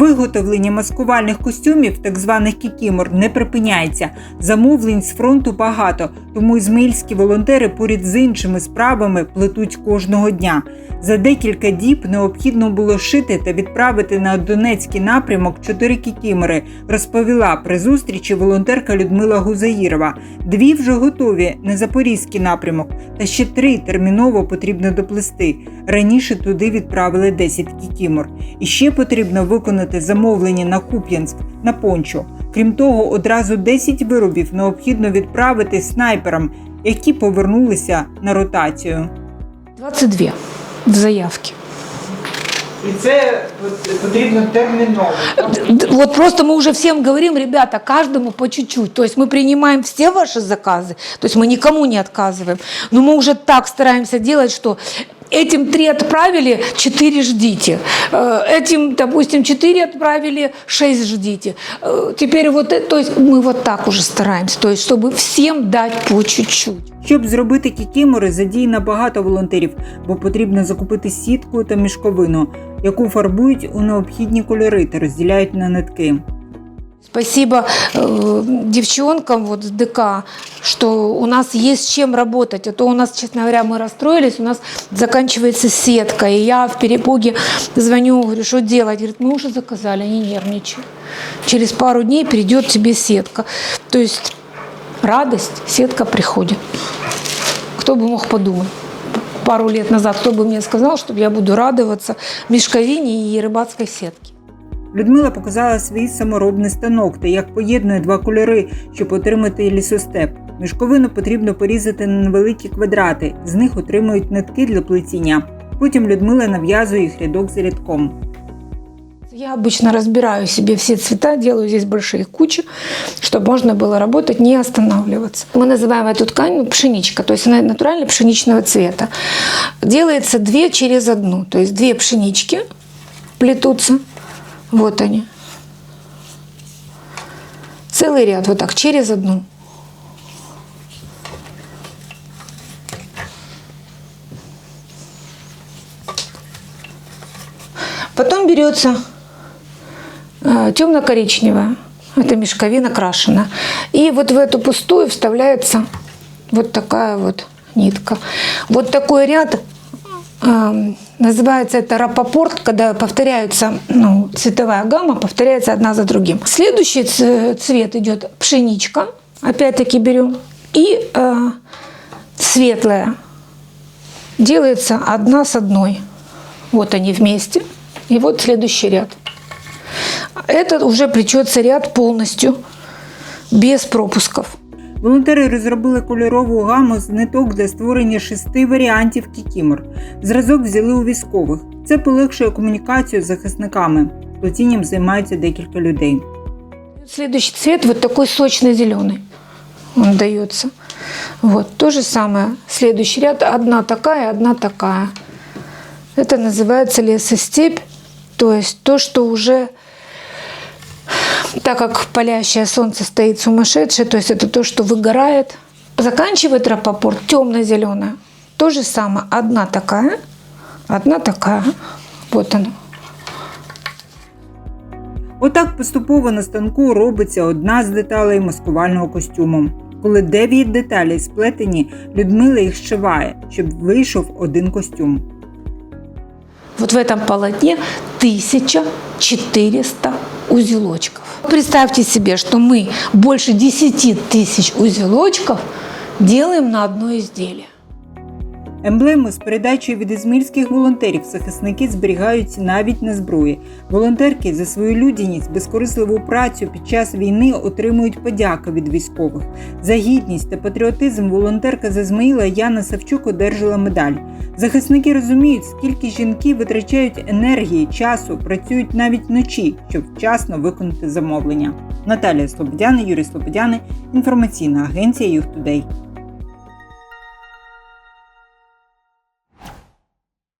Виготовлення маскувальних костюмів, так званих кікімор, не припиняється. Замовлень з фронту багато, тому ізмаїльські волонтери поряд з іншими справами плетуть кожного дня. За декілька діб необхідно було шити та відправити на Донецький напрямок чотири кікімори, розповіла при зустрічі волонтерка Людмила Гузаїрова. Дві вже готові на запорізький напрямок, та ще три терміново потрібно доплести. Раніше туди відправили 10 кікімор. І ще потрібно виконати замовлення на Куп'янськ на пончо. Крім того, одразу 10 виробів необхідно відправити снайперам, які повернулися на ротацію. 22 в заявке. І це потрібно терміново. Д- Вот просто мы уже всем говорим, ребята, каждому по чуть-чуть. То есть мы принимаем все ваши заказы, то есть мы никому не отказываем. Но мы уже так стараемся делать, что этим три отправили, четыре ждите. Э, Этим, допустим, четыре отправили, шесть ждите. Э, Теперь вот, это- то есть мы вот так уже стараемся, то есть чтобы всем дать по чуть-чуть. Щоб зробити кікімори, задіяно багато волонтерів, бо потрібно закупити сітку та мішковину, яку фарбують у необхідні кольори та розділяють на нитки. Спасибо э, девчонкам вот с ДК, что у нас есть чем работать. А то у нас, честно говоря, мы расстроились, у нас заканчивается сетка. И я в перепуге звоню, говорю, что делать? Говорит, мы уже заказали, не нервничай. Через пару дней придет тебе сетка. То есть радость, сетка приходит. Кто бы мог подумать? Пару лет назад кто бы мне сказал, что я буду радоваться мешковине и рыбацкой сетке. Людмила показала свій саморобний станок та як поєднує два кольори, щоб отримати лісостеп. Мішковину потрібно порізати на невеликі квадрати, з них отримують нитки для плетіння. Потім Людмила нав'язує їх рядок за рядком. Я обычно разбираю себе все цвета, делаю здесь большие кучи, чтобы можно было работать, не останавливаться. Мы называем эту ткань ну, пшеничка, то есть она натурально пшеничного цвета. Делается две через одну, то есть две пшенички плетутся, вот они. Целый ряд вот так, через одну. Потом берется э, темно-коричневая, это мешковина крашена. И вот в эту пустую вставляется вот такая вот нитка. Вот такой ряд называется это рапопорт, когда повторяются, ну, цветовая гамма повторяется одна за другим. Следующий цвет идет пшеничка, опять-таки берем, и э, светлая делается одна с одной. Вот они вместе. И вот следующий ряд. Это уже плетется ряд полностью, без пропусков. Волонтери розробили кольорову гаму з ниток для створення шести варіантів кікімор. Зразок взяли у військових. Це полегшує комунікацію з захисниками. Плетінням займаються декілька людей. Следующий цвет вот такой сочно-зеленый. Он дается. Вот то же самое. Следующий ряд одна такая, одна такая. Это называется лесостепь. То есть то, что уже, так как палящее солнце стоит сумасшедшее, то есть это то, что выгорает. Заканчивает рапопорт темно-зеленая. То же самое. Одна такая, одна такая. Вот она. Отак поступово на станку робиться одна з деталей маскувального костюму. Коли дев'ять деталей сплетені, Людмила їх зшиває, щоб вийшов один костюм. Вот в этом полотне 1400 узелочков. Представьте себе, что мы больше 10 тысяч узелочков делаем на одно изделие. Емблему з передачею від ізмільських волонтерів захисники зберігають навіть на зброї. Волонтерки за свою людяність, безкорисливу працю під час війни отримують подяки від військових. За гідність та патріотизм волонтерка з Ізмаїла Яна Савчук одержала медаль. Захисники розуміють, скільки жінки витрачають енергії, часу, працюють навіть вночі, щоб вчасно виконати замовлення. Наталія Слободяна, Юрій Слободяни, інформаційна агенція Юхтудей.